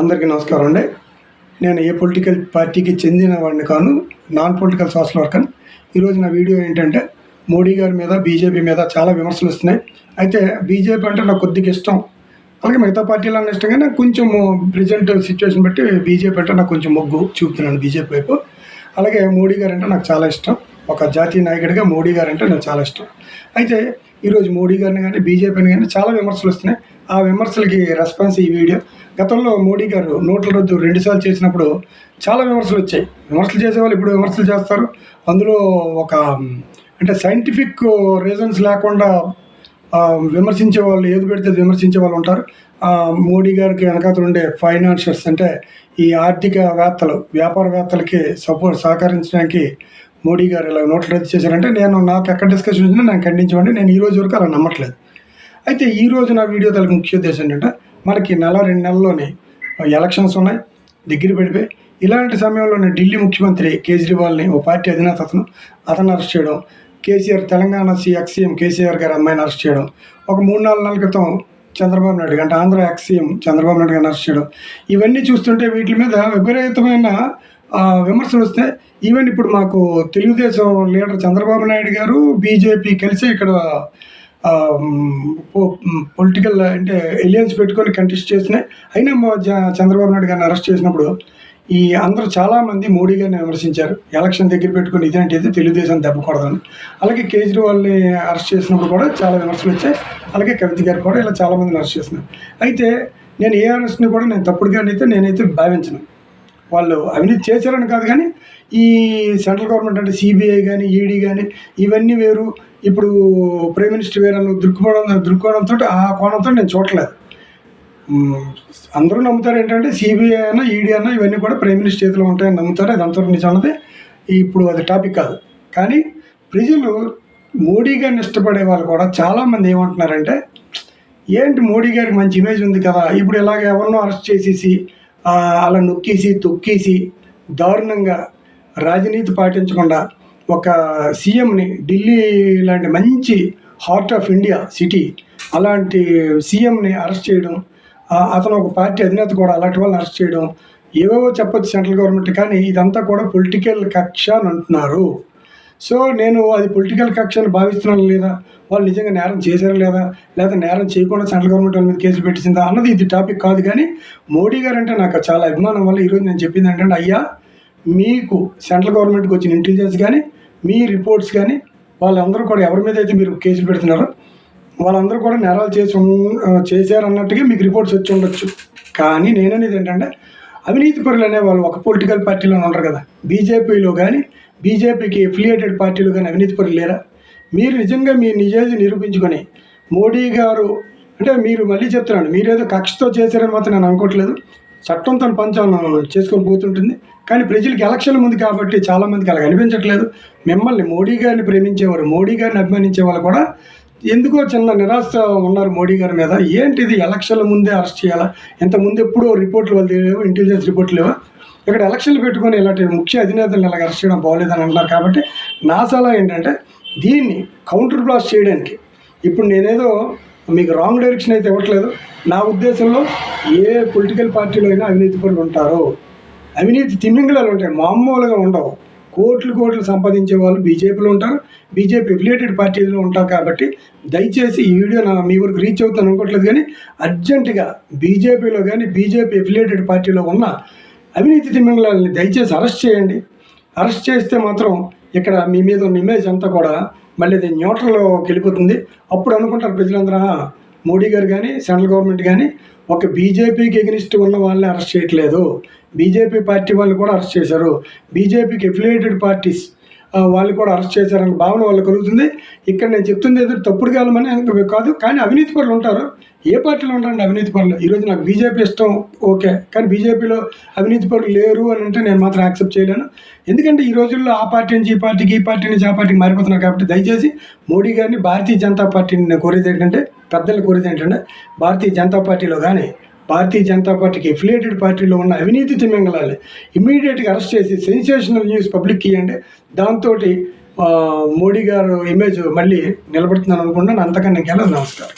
అందరికీ నమస్కారం అండి. నేను ఏ పొలిటికల్ పార్టీకి చెందిన వాడిని కాను నాన్ పొలిటికల్ సోషల్ వర్కర్. ఈరోజు నా వీడియో ఏంటంటే మోడీ గారి మీద బీజేపీ మీద చాలా విమర్శలు వస్తున్నాయి. అయితే బీజేపీ అంటే నాకు కొద్దిగా ఇష్టం. అలాగే మిగతా పార్టీలు అన్న ఇష్టం కానీ కొంచెం ప్రజెంట్ సిచ్యువేషన్ బట్టి బీజేపీ అంటే నాకు కొంచెం మొగ్గు చూపుతున్నాను బీజేపీ వైపు. అలాగే మోడీ గారు అంటే నాకు చాలా ఇష్టం. ఒక జాతీయ నాయకుడిగా మోడీ గారు అంటే నాకు చాలా ఇష్టం. అయితే ఈరోజు మోడీ గారిని కానీ బీజేపీని కానీ చాలా విమర్శలు వస్తున్నాయి. ఆ విమర్శలకి రెస్పాన్స్ ఈ వీడియో. గతంలో మోడీ గారు నోట్ల రద్దు రెండుసార్లు చేసినప్పుడు చాలా విమర్శలు వచ్చాయి. విమర్శలు చేసేవాళ్ళు ఇప్పుడు విమర్శలు చేస్తారు. అందులో ఒక అంటే సైంటిఫిక్ రీజన్స్ లేకుండా విమర్శించే వాళ్ళు ఏది పెడితే అది విమర్శించే వాళ్ళు ఉంటారు. మోడీ గారికి వెనకాతలు ఉండే ఫైనాన్షియల్స్ అంటే ఈ ఆర్థిక వేత్తలు వ్యాపారవేత్తలకి సపోర్ట్ సహకరించడానికి మోడీ గారు ఇలా నోట్లు రద్దు చేశారంటే నేను నాకు ఎక్కడ డిస్కషన్ వచ్చినా నేను ఖండించమండి. నేను ఈ రోజు వరకు అలా నమ్మట్లేదు. అయితే ఈ రోజు నా వీడియో తలకి ముఖ్య ఉద్దేశం ఏంటంటే మనకి నెల రెండు నెలల్లోనే ఎలక్షన్స్ ఉన్నాయి దగ్గర పడిపోయి ఇలాంటి సమయంలోనే ఢిల్లీ ముఖ్యమంత్రి కేజ్రీవాల్ని ఓ పార్టీ అధినేత అతను అతను అరెస్ట్ చేయడం కేసీఆర్ తెలంగాణ ఎక్స్ సీఎం కేసీఆర్ గారి అమ్మాయిని అరెస్ట్ చేయడం ఒక మూడు నాలుగు నెలల క్రితం చంద్రబాబు నాయుడు గారు, అంటే ఆంధ్ర ఎక్స్ సీఎం చంద్రబాబు నాయుడు గారిని అరెస్ట్ చేయడం ఇవన్నీ చూస్తుంటే వీటి మీద విపరీతమైన విమర్శలు వస్తాయి. ఈవెన్ ఇప్పుడు మాకు తెలుగుదేశం లీడర్ చంద్రబాబు నాయుడు గారు బీజేపీ కలిసి ఇక్కడ పొలిటికల్ అంటే ఎలియన్స్ పెట్టుకొని కంటెస్ట్ చేసినాయి. అయినా మా చంద్రబాబు నాయుడు గారిని అరెస్ట్ చేసినప్పుడు ఈ అందరూ చాలామంది మోడీ గారిని విమర్శించారు. ఎలక్షన్ దగ్గర పెట్టుకుని ఇదేంటిది తెలుగుదేశం దెబ్బకూడదని అలాగే కేజ్రీవాల్ని అరెస్ట్ చేసినప్పుడు కూడా చాలా విమర్శలు వచ్చాయి. అలాగే కవిత గారు కూడా ఇలా చాలామందిని అరెస్ట్ చేసినారు అయితే నేను ఏ అరెస్ట్ని కూడా నేను తప్పుడుగానైతే నేనైతే భావించను. వాళ్ళు అవినీతి చేశారని కాదు కానీ ఈ సెంట్రల్ గవర్నమెంట్ అంటే సిబిఐ కానీ ఈడీ కానీ ఇవన్నీ వేరు. ఇప్పుడు ప్రైమ్ మినిస్టర్ వేరు అన్న దృక్కోణం దృక్కోణంతో ఆ కోణంతో నేను చూడట్లేదు. అందరూ నమ్ముతారు ఏంటంటే సిబిఐ అయినా ఈడీ అన్న ఇవన్నీ కూడా ప్రైమ్ మినిస్టర్ చేతిలో ఉంటాయని నమ్ముతారు. అది అంతవరకు నిజం ఇప్పుడు అది టాపిక్ కాదు. కానీ ప్రజలు మోడీ గారిని ఇష్టపడే వాళ్ళు కూడా చాలామంది ఏమంటున్నారంటే ఏంటి మోడీ గారికి మంచి ఇమేజ్ ఉంది కదా ఇప్పుడు ఇలాగ ఎవరినో అరెస్ట్ చేసేసి అలా నొక్కేసి తొక్కేసి దారుణంగా రాజనీతి పాటించకుండా ఒక సీఎంని ఢిల్లీ లాంటి మంచి హార్ట్ ఆఫ్ ఇండియా సిటీ అలాంటి సీఎంని అరెస్ట్ చేయడం అతను ఒక పార్టీ అధినేత కూడా అలాంటి వాళ్ళని అరెస్ట్ చేయడం ఏవేవో చెప్పొచ్చు సెంట్రల్ గవర్నమెంట్ కానీ ఇదంతా కూడా పొలిటికల్ కక్ష అని అంటున్నారు. సో నేను అది పొలిటికల్ కక్ష అని భావిస్తున్నాను లేదా? వాళ్ళు నిజంగా నేరం చేశారా లేదా? లేదా నేరం చేయకుండా సెంట్రల్ గవర్నమెంట్ వాళ్ళ మీద కేసులు పెట్టిందా? అన్నది ఇది టాపిక్ కాదు కానీ మోడీ గారు అంటే నాకు చాలా అభిమానం వల్ల ఈరోజు నేను చెప్పింది ఏంటంటే అయ్యా మీకు సెంట్రల్ గవర్నమెంట్కి వచ్చిన ఇంటెలిజెన్స్ కానీ మీ రిపోర్ట్స్ కానీ వాళ్ళందరూ కూడా ఎవరి మీద అయితే మీరు కేసులు పెడుతున్నారో వాళ్ళందరూ కూడా నేరాలు చేసి చేశారన్నట్టుగా మీకు రిపోర్ట్స్ వచ్చి ఉండొచ్చు. కానీ నేననేది ఏంటంటే అవినీతి పరులు అనే వాళ్ళు ఒక పొలిటికల్ పార్టీలో ఉంటారు కదా? బీజేపీలో కానీ బీజేపీకి ఎఫిలియేటెడ్ పార్టీలు కానీ అవినీతిపరులు లేరా? మీరు నిజంగా మీ నిజాయితీ నిరూపించుకొని మోడీ గారు అంటే మీరు మళ్ళీ చెప్తున్నాను మీరేదో కక్షతో చేశారని మాత్రం నేను అనుకోవట్లేదు. చట్టం తన పంచాలను చేసుకొని పోతుంటుంది. కానీ ప్రజలకి ఎలక్షన్ ఉంది కాబట్టి చాలామందికి అలా అనిపించట్లేదు. మిమ్మల్ని మోడీ గారిని ప్రేమించేవారు మోడీ గారిని అభిమానించే వాళ్ళు కూడా ఎందుకో చిన్న నిరాశ ఉన్నారు మోడీ గారి మీద. ఏంటిది? ఎలక్షన్ల ముందే అరెస్ట్ చేయాలా? ఇంత ముందు ఎప్పుడో రిపోర్ట్లు వాళ్ళు లేవు ఇంటెలిజెన్స్ రిపోర్ట్లు లేవా? ఇక్కడ ఎలక్షన్లు పెట్టుకొని ఇలాంటి ముఖ్య అధినేతలను ఇలాగ అరెస్ట్ చేయడం బాగోలేదని అంటున్నారు కాబట్టి నా సలహా ఏంటంటే దీన్ని కౌంటర్ బ్లాస్ట్ చేయడానికి ఇప్పుడు నేనేదో మీకు రాంగ్ డైరెక్షన్ అయితే ఇవ్వట్లేదు. నా ఉద్దేశంలో ఏ పొలిటికల్ పార్టీలో అయినా అవినీతి పనులు ఉంటారు. అవినీతి తిమ్మింగళాలు ఉంటాయి. మామూలుగా ఉండవు. కోట్లు కోట్లు సంపాదించే వాళ్ళు బీజేపీలో ఉంటారు. బీజేపీ ఎఫిలియేటెడ్ పార్టీలో ఉంటారు కాబట్టి దయచేసి ఈ వీడియో నా మీ వరకు రీచ్ అవుతాను అనుకోవట్లేదు కానీ అర్జెంటుగా బీజేపీలో కానీ బీజేపీ ఎఫిలియేటెడ్ పార్టీలో ఉన్న అవినీతి తిమ్మింగళాలని దయచేసి అరెస్ట్ చేయండి. అరెస్ట్ చేస్తే మాత్రం ఇక్కడ మీ మీద ఉన్న ఇమేజ్ అంతా కూడా మళ్ళీ అది న్యూట్రల్లోకి వెళ్ళిపోతుంది. అప్పుడు అనుకుంటారు ప్రజలందరూ మోడీ గారు కానీ సెంట్రల్ గవర్నమెంట్ కానీ ఒక బీజేపీకి ఎగ్నిస్ట్ ఉన్న వాళ్ళని అరెస్ట్ చేయట్లేదు. బీజేపీ పార్టీ వాళ్ళు కూడా అరెస్ట్ చేశారు. బీజేపీకి ఎఫిలియేటెడ్ పార్టీస్ వాళ్ళు కూడా అరెస్ట్ చేశారన్న భావన వాళ్ళు కలుగుతుంది. ఇక్కడ నేను చెప్తుంది ఏదో తప్పుడు కాలమని కాదు కానీ అవినీతి పనులు ఉంటారు. ఏ పార్టీలో ఉంటారండి అవినీతి పనులు ఈరోజు నాకు బీజేపీ ఇష్టం ఓకే. కానీ బీజేపీలో అవినీతి పనులు లేరు అని అంటే నేను మాత్రం యాక్సెప్ట్ చేయలేను. ఎందుకంటే ఈ రోజుల్లో ఆ పార్టీ నుంచి ఈ పార్టీకి ఈ పార్టీ నుంచి ఆ పార్టీకి మారిపోతున్నారు కాబట్టి దయచేసి మోడీ గారిని భారతీయ జనతా పార్టీని నేను కోరేది ఏంటంటే పెద్దలు కోరేది ఏంటంటే భారతీయ జనతా పార్టీలో కానీ భారతీయ జనతా పార్టీకి ఎఫిలియేటెడ్ పార్టీలో ఉన్న అవినీతి తిమ్మింగళాలి ఇమీడియట్గా అరెస్ట్ చేసి సెన్సేషనల్ న్యూస్ పబ్లిక్ ఇవ్వండి దాంతో మోడీ గారు ఇమేజ్ మళ్ళీ నిలబడుతుందని అనుకుంటున్నాను అంతకన్నా ఇంకెలా నమస్కారం.